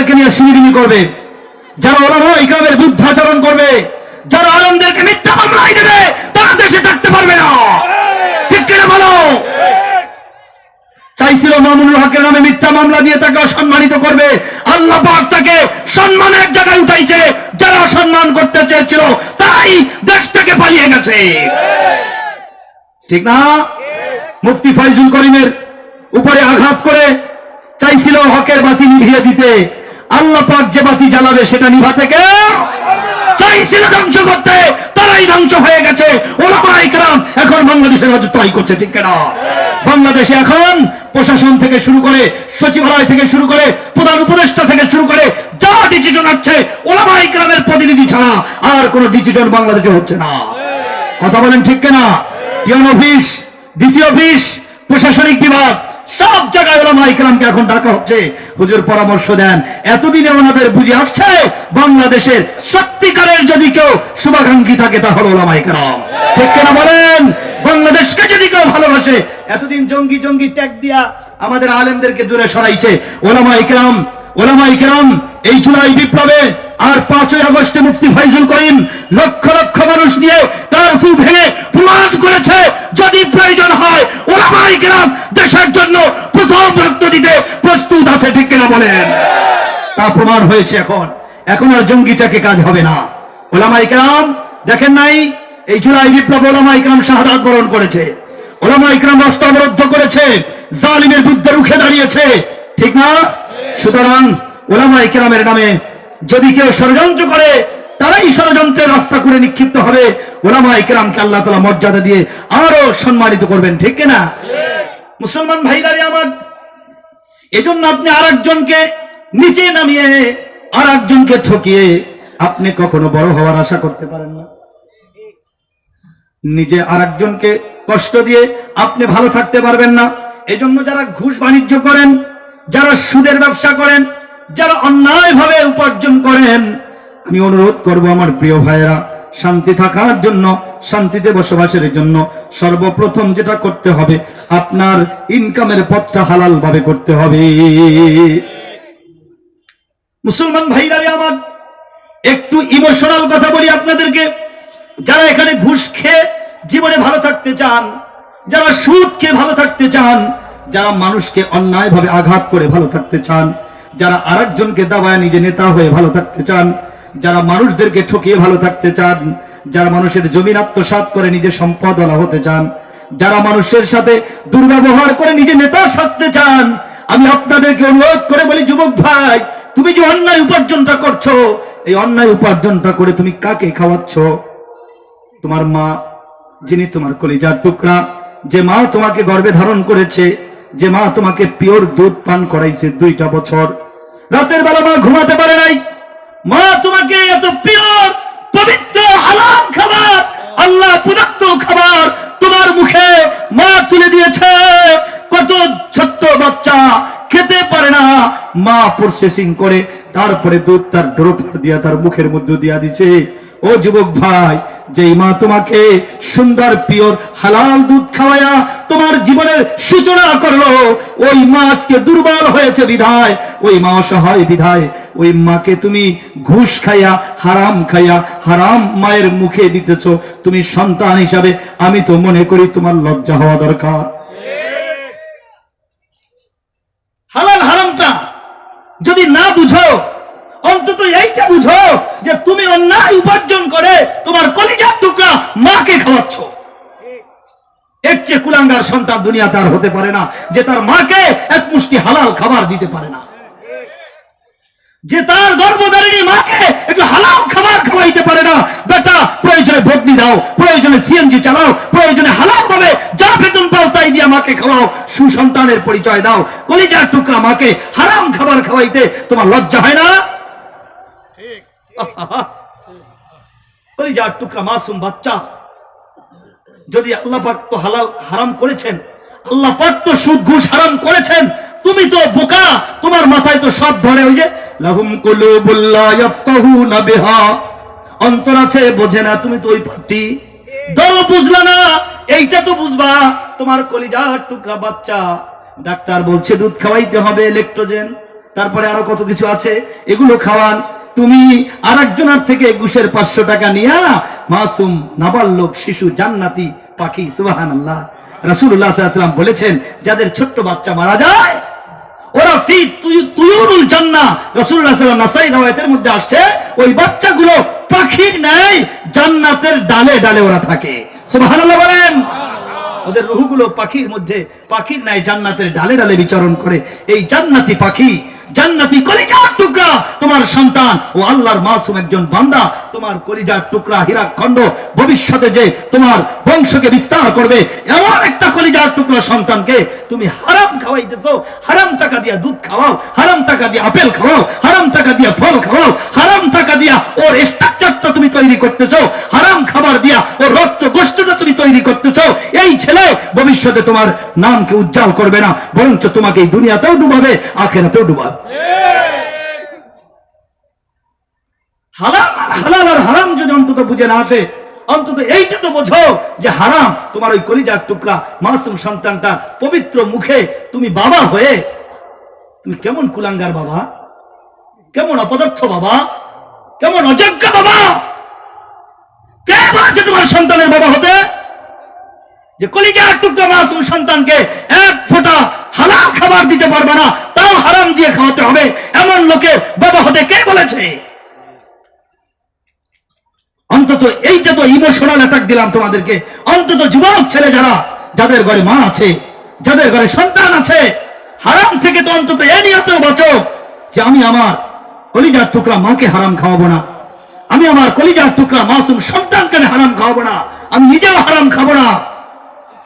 আলেমদেরকে নিয়ে সিমিডিমি করবে। যারা ওলামা ইকরামের বুদ্ধাচরণ করবে, যারা আলেমদেরকে মিথ্যা মামলায় দেবে, তারা দেশে থাকতে পারবে না। ঠিক কিনা বলো? চাইছিল মামুনুল হকের নামে মিথ্যা মামলা দিয়ে তাকে অসম্মানিত করবে। আল্লাহ পাক তাকে সম্মানের জায়গায় উঠাইছে, যারা অসম্মান করতে চেয়েছিল তাই দেশ থেকে পালিয়ে গেছে। ঠিক না? মুফতি ফয়জুল করিমের উপরে আঘাত করে চাইছিল হকের বাতি নিভিয়ে দিতে। আল্লাহ পাক যে বাতি জ্বালাবে সেটা নিভা থেকে চাইছিল ধ্বংস করতে, তারাই ধ্বংস হয়ে গেছে। ওলামা এখন বাংলাদেশের রাজত্ব তাই করছে, ঠিক না বাংলাদেশে এখন প্রশাসন থেকে শুরু করে, সচিবালয় থেকে শুরু করে, প্রধান উপদেষ্টা থেকে শুরু করে, যা ডিসিশন হচ্ছে ওলামা ইকরামের প্রতিনিধি ছাড়া আর কোনো ডিসিশন বাংলাদেশে হচ্ছে না। কথা বলেন ঠিক কিনা? Peon office? DC office? প্রশাসনিক বিভাগ? সব জায়গায় ওলামা ইকরামকে এখন ডাকা হচ্ছে। হুজুর পরামর্শ দেন, এতদিনে ওনাদের বুঝে আসছে, বাংলাদেশের সত্যিকারের যদি কেউ শুভাকাঙ্ক্ষী থাকে তাহলে ওলামা ইকরাম। ঠিক কিনা বলেন? বাংলাদেশকে যদি কেউ ভালোবাসে, এতদিন জঙ্গি জঙ্গি ট্যাগ দিয়া আমাদের আলেমদেরকে দূরে সরাইছে। ওলামা ইকরাম ওলামা ইকরাম, এই জুলাই বিপ্লবে আর পাঁচই আগস্টে মুফতি ফাইজুল করিম লক্ষ লক্ষ মানুষ নিয়ে তার ফু ভেঙে প্রমাণ করেছে যদি প্রয়োজন হয় ওলামা ইকরাম দেশের জন্য প্রথম রক্ত দিতে প্রস্তুত আছে, ঠিক কিনা বলেন? তা প্রমাণ হয়েছে এখন। এখন আর জঙ্গিটাকে কাজ হবে না। ওলামা ইকরাম দেখেন নাই? এই জুলাই বিপ্লব ওলামা ইকরাম শাহাদাত বরণ করেছে। ওলামা ইকরাম রাস্তা অবরুদ্ধ করেছে, জালিমের বিরুদ্ধে রুখে দাঁড়িয়েছে। ঠিক না? সুতরাং ওলামা ইকরামের নামে যদি কেউ ষড়যন্ত্র করে, তারাই ষড়যন্ত্রের রাস্তা করে নিক্ষিপ্ত হবে। ওলামা ইকরামকে আল্লাহ তালা মর্যাদা দিয়ে আরও সম্মানিত করবেন, ঠিক না মুসলমান ভাইরারে আমার, এজন্য আপনি আর একজনকে নিচে নামিয়ে আর একজনকে ঠকিয়ে আপনি কখনো বড় হওয়ার আশা করতে পারেন না। নিজে আর একজনকে কষ্ট দিয়ে আপনি ভালো থাকতে পারবেন না। এজন্য যারা ঘুষ বাণিজ্য করেন, যারা সুদের ব্যবসা করেন যারা অন্যায়ভাবে উপার্জন করেন, আমি অনুরোধ করব আমার প্রিয় ভাইয়েরা, শান্তি থাকার জন্য, শান্তিতে বসবাসের জন্য সর্বপ্রথম যেটা করতে হবে, আপনার ইনকামের পথটা হালাল ভাবে করতে হবে। মুসলমান ভাইরারে আমার, একটু ইমোশনাল কথা বলি আপনাদেরকে। যারা এখানে ঘুষ খেয়ে জীবনে ভালো থাকতে চান, যারা সুদ খেয়ে ভালো থাকতে চান, যারা মানুষকে অন্যায়ভাবে আঘাত করে ভালো থাকতে চান যারা আরেকজনকে দাবায় নিজে নেতা হয়ে ভালো থাকতে চান, যারা মানুষদেরকে ঠকিয়ে ভালো থাকতে চান, যারা মানুষের জমিন আত্মসাৎ করে নিজে সম্পদওয়ালা হতে চান, যারা মানুষের সাথে দুর্ব্যবহার করে নিজে নেতা সাজতে চান, আমি আপনাদেরকে অনুরোধ করে বলি, যুবক ভাই, তুমি যে অন্যায় উপার্জনটা করছ, এই অন্যায় উপার্জনটা করে তুমি কাকে খাওয়াচ্ছ? তোমার মা, যিনি তোমার কলিজার টুকরা, যে মা তোমাকে গর্বে ধারণ করেছে যে মা তোমাকে পিওর দুধ পান করাইছে দুইটা বছর। রাতের বেলা মা ঘুমাতে পারে নাই। মা তোমাকে এত পিওর, পবিত্র, হালাল খাবার, আল্লাহ প্রদত্ত খাবার তোমার মুখে মা তুলে দিয়েছে। কত ছোট্ট বাচ্চা খেতে পারে না। মা প্রসেসিং করে, তারপরে দুধ তার ড্রোপার দিয়া তার মুখের মধ্যে দিয়া দিছে। ও যুবক ভাই যেই মা তোমাকে সুন্দর, পিওর, হালাল দুধ খাওয়ায়া তোমার জীবনের সূচনা করল, ওই মা আজকে দুর্বল হয়েছে বিধায়, ওই মা অসহায় বিধায়, ওই মাকে তুমি ঘুষ খাইয়া, হারাম খাইয়া, হারাম মায়ের মুখে দিতেছ, তুমি সন্তান হিসাবে, আমি তো মনে করি তোমার লজ্জা হওয়া দরকার হালাল হারামটা যদি না বুঝো অন্তত এইটা বুঝো যে তুমি অন্যায় উপার্জন করে তোমার কলিজার টুকরা মাকে খাওয়াচ্ছ এর চেয়ে কুলাঙ্গার সন্তান দুনিয়াতে আর হতে পারে না যে তার মাকে এক মুষ্টি হালাল খাবার দিতে পারে না। যে তার গর্ভধারিণী মাকে একটু হালাল খাবার খাওয়াইতে পারে না বেটা প্রয়োজনে বদলি দাও প্রয়োজনে সিএনজি চালাও প্রয়োজনে হালাল ভাবে যা বেতন পাও তাই দিয়ে মাকে খাওয়াও সুসন্তানের পরিচয় দাও কলিজার টুকরা মাকে হারাম খাবার খাওয়াইতে তোমার লজ্জা হয় না? কলিজার টুকরা মাসুম বাচ্চা যদি আল্লাহ পাক তো হালাল, হারাম করেছেন, আল্লাহ পাক তো সুদ, ঘুষ হারাম করেছেন, তুমি তো বোকা, তোমার মাথায় তো সব ধরে ওই যে, লাহুম কুলুবুল্লা ইয়াফকাহুনা বিহা। অন্তর আছে, বোঝে না, তুমি তো ওই পার্টি ধরো, বুঝলা না, এইটা তো বুঝবা, তোমার কলিজার টুকরা বাচ্চা। ডাক্তার বলছে, দুধ খাওয়াইতে হবে ইলেকট্রোজেন তারপরে আরও কত কিছু আছে, এগুলো খাওয়ান। তুমি আর একজনের থেকে ঘুষের পাঁচশো টাকা নিয়া মাসুম নাবাল্যক শিশু জান্নাতি পাখি সুবাহান আল্লাহ রাসুল্লাহাম বলেছেন, যাদের ছোট্ট বাচ্চা মারা যায়, ওরা ডালে ডালে ওরা থাকে। সুবহানাল্লাহ বলেন। ওদের রুহগুলো পাখির মধ্যে, পাখির ন্যায় জান্নাতের ডালে ডালে বিচরণ করে। এই জান্নাতি পাখি, জান্নাতি কলিজার টুকরা তোমার সন্তান ও আল্লাহর মাসুম একজন বান্দা, তোমার কলিজার টুকরা হীরা খণ্ড ভবিষ্যতে যে তোমার বংশকে বিস্তার করবে, এমন একটা কলিজার টুকরা সন্তানকে তুমি হারাম খাওয়াইতেছো। হারাম টাকা দিয়া দুধ খাওয়াও, হারাম টাকা দিয়ে আপেল খাওয়াও, হারাম টাকা দিয়া ফল খাওয়াও, হারাম টাকা দিয়া ওর স্ট্রাকচারটা তুমি তৈরি করতেছো, হারাম খাবার দিয়া ওর রক্ত গোষ্ঠটা তুমি তৈরি করতেছো। এই ভবিষ্যতে তোমার নামকে উজ্জ্বল করবে না, বরঞ্চ তোমাকে এই দুনিয়াতেও ডুবাবে, আখেরাতেও ডুবাবে। হালাল আর হারাম যদি অন্তত বুঝে না আসে, অন্তত এইটা তো বোঝো যে হারাম তোমার ওই টুকরা মাসুম পবিত্র মুখে তুমি বাবা হয়ে, তুমি কেমন কুলাঙ্গার বাবা? কেমন অপদার্থ বাবা? কেমন অযোগ্য বাবা? কে বলেছে তোমার সন্তানের বাবা যে কলিজার টুকরা মাসুম সন্তানকে এক ফোঁটা হালাল খাবার দিতে পারবে না, তাও হারাম দিয়ে খাওয়াতে হবে। এমন লোকে বাবা হতে কে বলেছে? অন্তত এইটা তো ইমোশনাল অ্যাটাক দিলাম তোমাদেরকে, অন্তত যুবক ছেলে যারা, যাদের ঘরে মা আছে, যাদের ঘরে সন্তান আছে, হারাম থেকে তো অন্তত এ নিয়তেও বাঁচো যে আমি আমার কলিজার টুকরা মাকে হারাম খাওয়াবো না। আমি আমার কলিজার টুকরা মাসুম সন্তানকে হারাম খাওয়াবো না। আমি নিজেও হারাম খাব না।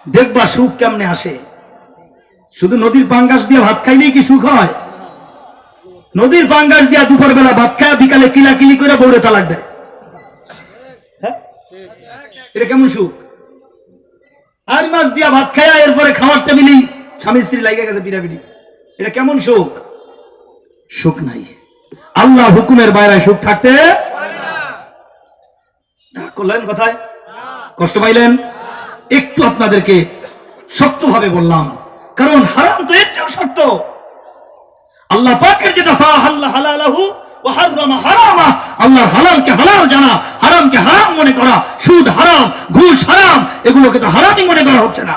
দেখবা সুখ কেমনে আসে? শুধু নদীর পাঙ্গাস দিয়ে ভাত খাইলেই কি সুখ হয়? নদীর পাঙ্গাস দিয়া দুপুর বেলা ভাত খায় বিকালে কিলাকিলি করে বৌড়ে তালাক দেয়। হ্যাঁ? এটা কেমন সুখ? আর মাছ দিয়া ভাত খায়া এরপরে খাওয়ার টেবিলি স্বামী স্ত্রী লাগিয়ে গেছে পিড়াপিড়ি। এটা কেমন সুখ? সুখ নাই। আল্লাহ হুকুমের বাইরে সুখ থাকতে করলেন কথায়? কষ্ট পাইলেন? একটু আপনাদেরকে শক্তভাবে বললাম, কারণ হারাম তো এর চেয়েও শক্ত। আল্লাহ পাকের যেটা হালালাহু আল্লাহর হালালকে হালাল জানা, হারামকে হারাম মনে করা, সুদ হারাম, ঘুষ হারাম, এগুলোকে তো হারামই মনে করা হচ্ছে না।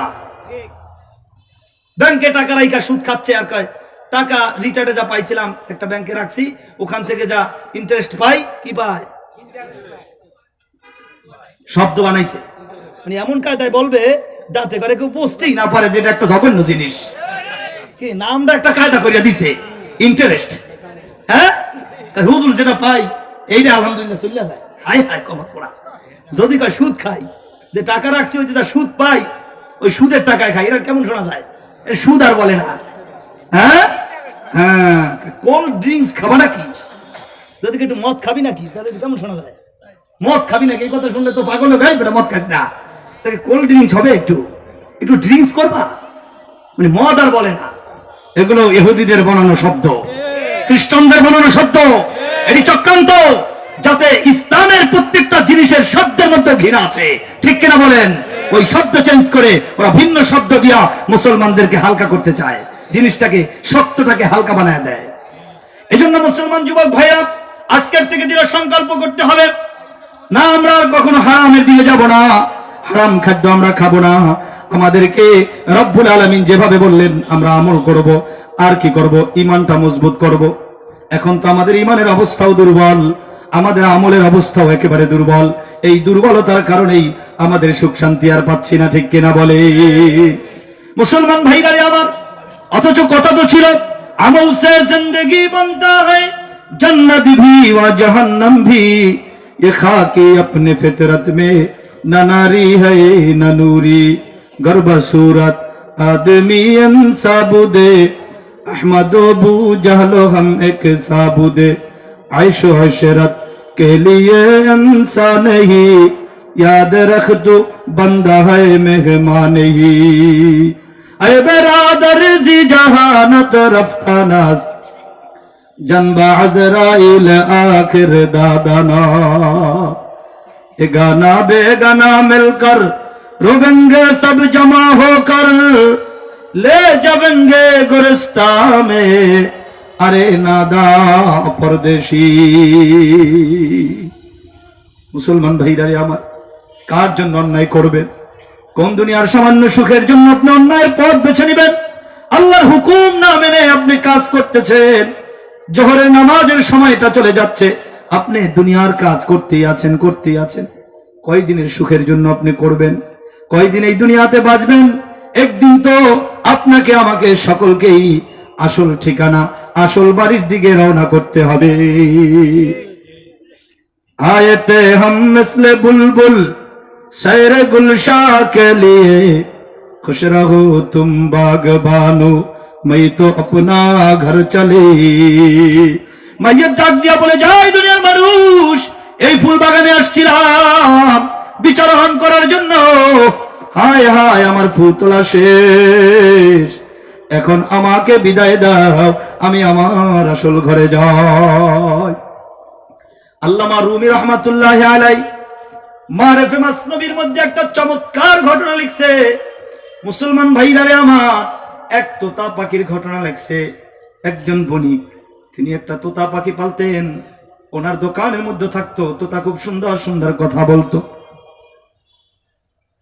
ব্যাংকে টাকা রাইকা সুদ খাচ্ছে আর কয়, টাকা রিটার্নে যা পাইছিলাম একটা ব্যাংকে রাখছি, ওখান থেকে যা ইন্টারেস্ট পাই, কি পায়? শব্দ বানাইছে। মানে এমন কায়দায় বলবে যাতে করে কেউ বুঝতেই না পারে যে এটা একটা জঘন্য জিনিস। কি, নামটা একটা কায়দা করিয়া দিছে। ইন্টারেস্ট হ্যাঁ? হুজুর যেটা পাই, এইটা আলহামদুলিল্লাহ চলে যায়। হাই হাই কমা পড়া। যদি কয়, সুদ খাই, যে টাকা রাখছি, ওই যে যা সুদ পাই, ওই সুদের টাকায় খাই, এটা কেমন শোনা যায়? সুদ আর বলে না। হ্যাঁ? হ্যাঁ কোল্ড ড্রিঙ্কস খাবা নাকি? যদি একটু মদ খাবি নাকি, তাহলে কেমন শোনা যায়? মদ খাবি নাকি, এই কথা শুনলে তো পাগল গাই বেটা মদ খাস না। তাকে কোল্ড ড্রিঙ্কস হবে একটু। একটু ড্রিঙ্কস করবা? মানে মদ আর বলে না। এগুলো ইহুদিদের বানানো শব্দ। খ্রিস্টানদের বানানো শব্দ। এটি চক্রান্ত। যাতে ইসলামের প্রত্যেকটা জিনিসের শব্দের মধ্যে ঘৃণা আছে। ঠিক কিনা বলেন? ওই শব্দ চেঞ্জ করে ওরা ভিন্ন শব্দ দিয়া মুসলমানদেরকে হালকা করতে চায়। জিনিসটাকে, শক্তটাকে হালকা বানায় দেয়। এজন্য মুসলমান যুবক ভাইয়া, আজকের থেকে দৃঢ় সংকল্প করতে হবে। না, আমরা কখনো হারামের দিকে যাব না। হারাম খাদ্য আমরা খাব না। আমাদেরকে রব্বুল আলমিন যেভাবে বললেন, আমরা আমল করব। আর কি করব? ইমানটা মজবুত করব। এখন তো আমাদের ইমানের অবস্থাও দুর্বল, আমাদের আমলের অবস্থাও একেবারে দুর্বল। এই দুর্বলতার কারণেই আমাদের সুখ শান্তি আর পাচ্ছি না, ঠিক কিনা বলে? মুসলমান ভাইরা রে আমার, অথচ কথা তো ছিল, আমল সে জিন্দগি বনতা হয় জন্নত ভি ওয়া জাহান্নাম ভি। ये खा আপনে अपने মে نہ ناری ہے نہ نوری گربہ صورت آدمی انصاب دے احمد و بو جہلو ہم ایک صاب دے عیش و حشرت کے لیے انسان ہی یاد رکھ تو بندہ ہے مہمان ہی اے برادر زی جہانت رفتہ ناز جنب عزرائیل آخر دادانا ये गाना बेगाना मिलकर रोवेंगे सब जमा होकर ले जावेंगे गुरस्ता में আরে নাদা পরদেশি মুসলমান ভাইরারে আমার কার জন্য অন্যায় করবেন কোন দুনিয়ার সামান্য সুখের জন্য আপনি অন্যায়ের পথ বেছে নেবেন আল্লাহর হুকুম না মেনে আপনি কাজ করতেছেন জোহরের নামাজের সময়টা চলে যাচ্ছে আপনি দুনিয়ার কাজ করতেই আছেন করতেই আছেন কয়দিনের সুখের জন্য আপনি করবেন কয়দিন এই দুনিয়াতে বাঁচবেন একদিন তো আপনাকে আমাকে সকলকেই আসল ঠিকানা আসল বাড়ির দিকে রওনা করতে হবে आयते हम मिसल बुलबुल सैर गुलशाह के लिए खुश रहो तुम बागबानो मैं तो अपना घर चले মাইয়ের ডাক দিয়া বলে, যাই দুনিয়ার মানুষ, এই ফুল বাগানে আসছিলাম বিচারণ করার জন্য। হায় হায়, আমার ফুল তোলা শেষ। এখন আমাকে বিদায় দাও, আমি আমার আসল ঘরে যাই। আল্লামা রুমি রহমাতুল্লাহ আলাই মারেফে মাসনবীর মধ্যে একটা চমৎকার ঘটনা লিখছে। মুসলমান ভাইরারে আমার, এক তোতা পাখির ঘটনা লিখছে। একজন বণিক। তিনি একটা তোতা পাখি পালতেন। ওনার দোকানের মধ্যে থাকতো। তোতা খুব সুন্দর সুন্দর কথা বলতো।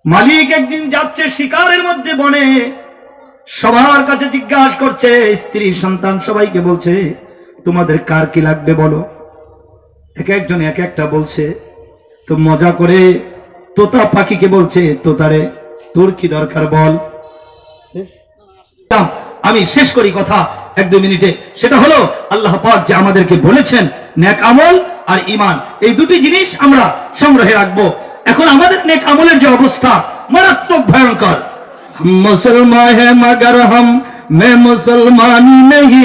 মালিক একদিন যাচ্ছে শিকারের মধ্যে বনে। সবার কাছে জিজ্ঞাসা করছে, স্ত্রী, সন্তান সবাইকে বলছে, তোমাদের কার কি লাগবে বলো? এক একজন এক একটা বলছে, তো মজা করে তোতা পাখিকে বলছে, তোতারে, তোর কি দরকার বল? আমি শেষ করি কথা। এক দুই মিনিটে। সেটা হলো, আল্লাহ পাক যে আমাদেরকে বলেছেন, নেক আমল আর ইমান এই দুটি জিনিস আমরা সংগ্রহে রাখব। এখন আমাদের নেক আমলের যে অবস্থা, মারাত্মক ভয়ঙ্কর। মুসলমান হে মগর হম মে মুসলমান নেই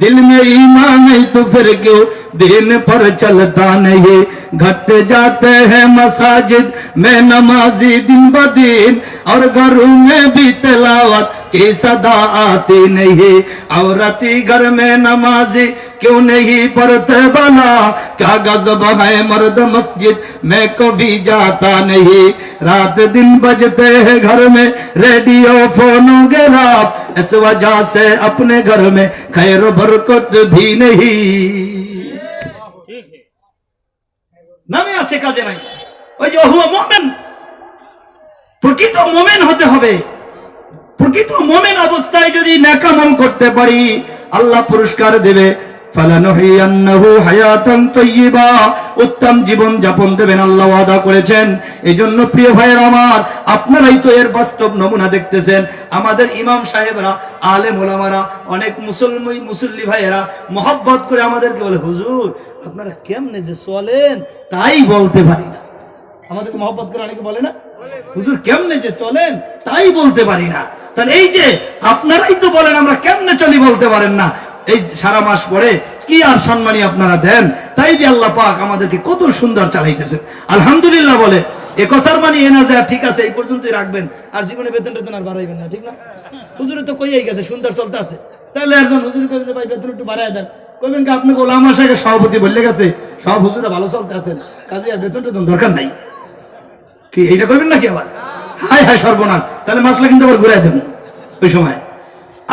দিল মে ইমান নেই তো ফির কেউ দিন পর চলতা نہیں گھٹتے যাতে হে মসাজিদ মে نمازی দিন بدین আর گھروں মে ভি তেলাওয়াত की सदा आती नहीं औरती घर में नमाजी क्यों नहीं पढ़ते बना क्या गजब है मर्द मस्जिद में कभी जाता नहीं रात दिन बजते हैं घर में रेडियो फोनों के रात इस वजह से अपने घर में खैर बरकत भी नहीं নামে আছে কাজে নাই ওই যে ওহুয়া মোমেন প্রকৃত মোমেন হতে হবে প্রকৃত মোমেন অবস্থায় যদি ন্যাকামল করতে পারি, আল্লাহ পুরস্কার দেবে। উত্তম জীবন যাপন দেবেন আল্লাহ, ওয়াদা করেছেন। এজন্য প্রিয় ভাইয়ের আমার, আপনারাই তো এর বাস্তব নমুনা দেখতেছেন। আমাদের ইমাম সাহেবরা, আলেম ওলামারা, অনেক মুসলমান মুসল্লি ভাইয়েরা মহব্বত করে আমাদেরকে বলে, হুজুর, আপনারা কেমনে যে চলেন, তাই বলতে পারি না। আমাদেরকে মহব্বত করে অনেকে বলে না? হুজুর কেমনে যে চলেন? তাই বলতে পারি না। তাহলে এই যে আপনারাই তো বলেন আমরা কেমনে চলি বলতে পারেন না। এই সারা মাস পরে কি আর সম্মানী আপনারা দেন? তাই দিয়ে আল্লাহ পাক আমাদেরকে কত সুন্দর চালাইতেছেন। আলহামদুলিল্লাহ বলে এ কথার মানে এ না যায় ঠিক আছে এই পর্যন্তই রাখবেন। আর জীবনে বেতন টেতন আর বাড়াইবেন না ঠিক না? হুজুরে তো কইয়াই গেছে সুন্দর চলতে আছে। তাহলে একজন হুজুর যে ভাই বেতন একটু বাড়াই দেন। কইবেন কি আপনাকে ওলামা সাহেবের সভাপতি বললে গেছে সব হুজুরে ভালো চলতে আছেন। কাজে আর বেতন টেতন দরকার নাই। কি এইটা করবেন নাকি আবার? হাই হাই সর্বনাশ। তাহলে মাসলা কিন্তু আবার ঘুরাই দেবেন ওই সময়।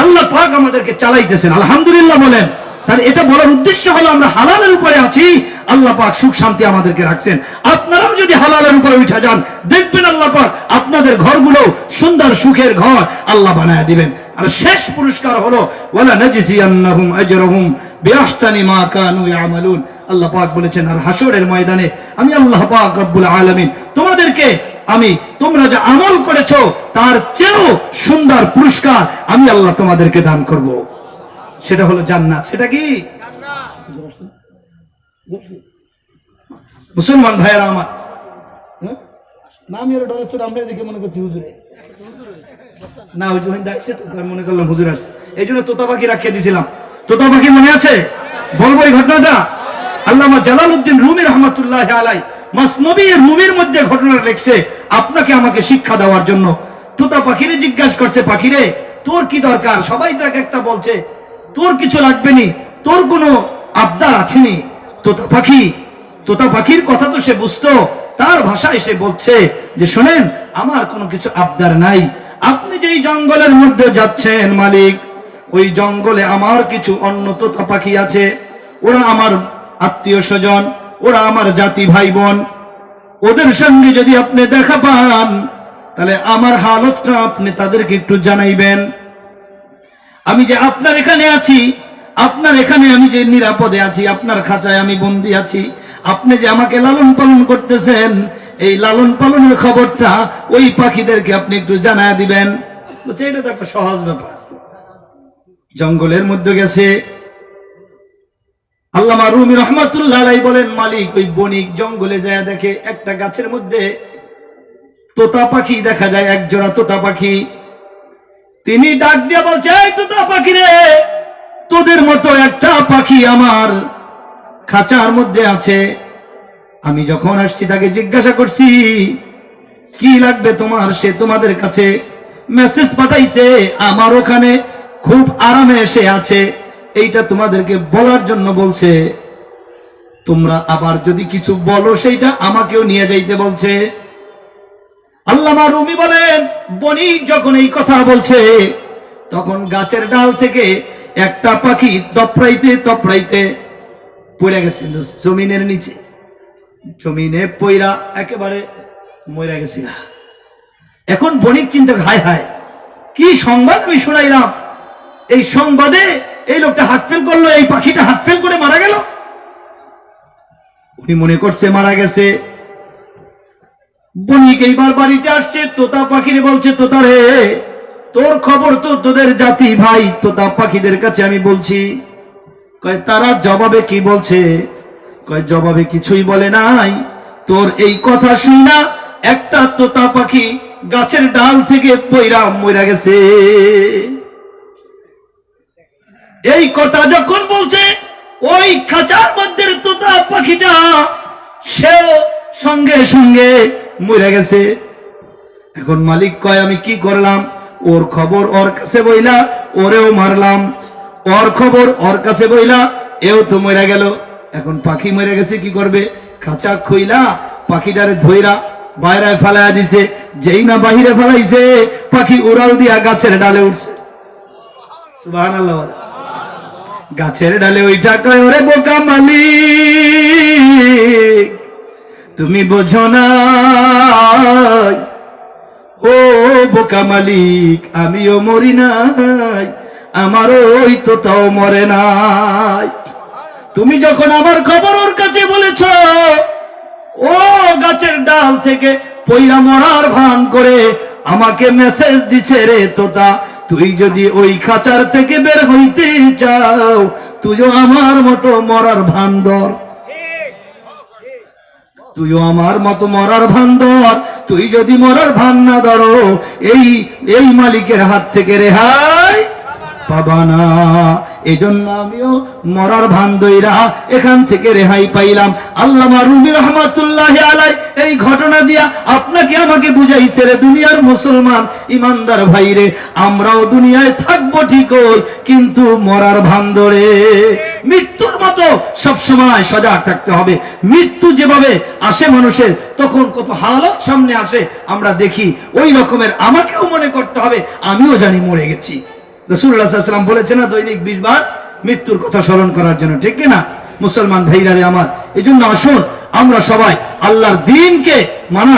আল্লাহ পাক আমাদেরকে চালাইতেছেন, আলহামদুলিল্লাহ বলেন। তাহলে এটা বলার উদ্দেশ্য হলো আমরা হালালের উপরে আছি, আল্লাহ পাক সুখ শান্তি আমাদেরকে রাখছেন। আপনারাও যদি হালালের উপরে উঠে যান, দেখবেন আল্লাহ পাক আপনাদের ঘরগুলো সুন্দর সুখের ঘর আল্লাহ বানায় দিবেন। আর শেষ পুরস্কার হলো, ওয়ালা নাজিসিয়ান্নাহুম আজরাহুম বিআহসানি মা কানু ইয়ামালুন। আল্লাহ পাক বলেছেন, আর হাসরের ময়দানে আমি আল্লাহ পাক রব্বুল আলামিন তোমাদেরকে আমি, তোমরা যে আমল করেছ, তার চেয়েও সুন্দর পুরস্কার আমি আল্লাহ তোমাদেরকে দান করব। সেটা হলো জান্নাত। সেটা কি? মুসলমান ভাইয়েরা আমার হ্যাঁ? না, আমি ছোট আমরা দেখে মনে করছি হুজুরে। না, ওই যখন ডাকছে তো, আমি মনে করলাম হুজুর আছে এই জন্য তোতা পাখি রাখিয়ে দিয়েছিলাম তোতা পাখি মনে আছে? বলব এই ঘটনাটা? আল্লামা জালালউদ্দিন রুমি রহমতুল্লাহ আলাই মাসনবী রুমির মধ্যে ঘটনা লিখছে, আপনাকে আমাকে শিক্ষা দেওয়ার জন্য। তোতা পাখিরে জিজ্ঞাসা করছে, পাখিরে, তোর কি দরকার? সবাই তো এক একটা বলছে, তোর কিছু লাগবে নি, তোর কোনো আবদার আছেনি তোতা পাখি, তোতা পাখির কথা তো সে বুঝতো, তার ভাষায় সে বলছে যে, শোনেন, আমার কোনো কিছু আবদার নাই। আপনি যেই জঙ্গলের মধ্যে যাচ্ছেন, মালিক, ওই জঙ্গলে আমার কিছু অন্য তোতা পাখি আছে। ওরা আমার আত্মীয় স্বজন, ওরা আমার জাতি ভাই বোন ওদের সঙ্গে যদি আপনি দেখা পান, তাহলে আমার হালতটা আপনি তাদেরকে একটু জানাইবেন। আমি যে আপনার এখানে আছি, আপনার এখানে আমি যে নিরাপদে আছি, আপনার খাঁচায় আমি বন্দি আছি, আপনি যে আমাকে লালন পালন করতেছেন, এই লালন পালনের খবরটা ওই পাখিদেরকে আপনি একটু জানায় দিবেন। এটা তো একটা সহজ ব্যাপার। জঙ্গলের মধ্যে গেছে আল্লামা রুমি রহমাতুল্লাহ বলেন, মালিক ওই বণিক জঙ্গলে যায়, দেখে একটা গাছের মধ্যে তোতা পাখি দেখা যায় এক জোড়া তোতা পাখি। তিনি ডাক দিয়ে বলছে, এই তোতা পাখি রে, তোদের মতো একটা পাখি আমার খাঁচার মধ্যে আছে। আমি যখন আসছি তাকে জিজ্ঞাসা করছি, কি লাগবে তোমার? সে তোমাদের কাছে মেসেজ পাঠাইছে, আমার ওখানে খুব আরামে এসে আছে। এইটা তোমাদেরকে বলার জন্য বলছে, তোমরা আবার যদি কিছু বলো, সেইটা আমাকেও নিয়ে যাইতে বলছে। আল্লামা রুমি বলেন বণিক যখন এই কথা বলছে, তখন গাছের ডাল থেকে একটা পাখি তপড়াইতে তপড়াইতে পড়ে গেছিল জমিনের নিচে। জমিনে পইরা একেবারে মরে গেছে এখন বণিক চিন্তা, হায় হায়, কি সংবাদ আমি শুনাইলাম? এই সংবাদে এই লোকটা হাত ফেল করল, এই পাখিটা হাত ফেল করে মারা গেল। উনি মনে করছে মারা গেছে। বণিক এইবার বাড়িতে আসছে, তোতা পাখিরে বলছে, তোতা রে, তোর খবর তো তোদের জাতি ভাই, তোতা পাখিদের কাছে আমি বলছি। কয়, তারা জবাবে কি বলছে? কয়, জবাবে কিছুই বলে নাই। তোর এই কথা শুই না, একটা তোতা পাখি গাছের ডাল থেকে পইরা মইরা গেছে। এই কথা যখন বলছে, ওই খাঁচার মধ্যে তোতা পাখিটা, সেও সঙ্গে সঙ্গে মরে গেছে। এখন মালিক কয়, আমি কি করলাম? ওর খবর ওর কাছে বইলা, ওরেও মারলাম। ওর খবর ওর কাছে বইলা, এও তো মরে গেল। এখন পাখি মরে গেছে, কি করবে? খাঁচা খইলা, পাখিটারে ধইরা বাইরায় ফালাইয়া দিছে। যেই না বাহিরে ফালাইছে, পাখি উড়াল দিয়া গাছের ডালে উঠছে। সুবহানাল্লাহ বলে। গাছের ডালে ওইটা কয় ওরে বোকা মালিক। তুমি বোঝো না। ও বোকা মালিক, আমিও মরি নাই আমার ওই তো তাও মরে নাই। তুমি যখন আমার খবর ওর কাছে বলেছ, ও গাছের ডাল থেকে পইরা মরার ভান করে আমাকে মেসেজ দিছে রে তোতা। তুই যদি ওই খাঁচার থেকে বের হইতে চাও, তুইও আমার মতো মরার ভান্দর। তুইও আমার মতো মরার ভান্দর। তুই যদি মরার ভান্না ধরো, এই এই মালিকের হাত থেকে রেহাই আমিও মরার ভান এখান থেকে রেহাই পাইলাম। আল্লামা রুমি রহমাতুল্লাহ আলাই এই ঘটনা দিয়া আপনাকে আমাকে বুঝাইছে রে দুনিয়ার মুসলমান। ইমানদার ভাইরে আমরাও দুনিয়ায় থাকব ঠিকই, কিন্তু মরার মৃত্যুর মতো সব সময় সজাগ থাকতে হবে। মৃত্যু যেভাবে আসে মানুষের, তখন কত হালত সামনে আসে, আমরা দেখি। ওই রকমের আমাকেও মনে করতে হবে, আমিও জানি মরে গেছি। রসুল্লাহাম বলেছে না, দৈনিক বিশ বার মৃত্যুর কথা স্মরণ করার জন্য, ঠিক না? মুসলমান ভাইরারে আমার এই জন্য আসুন, আমরা সবাই আল্লাহর দিনকে মানা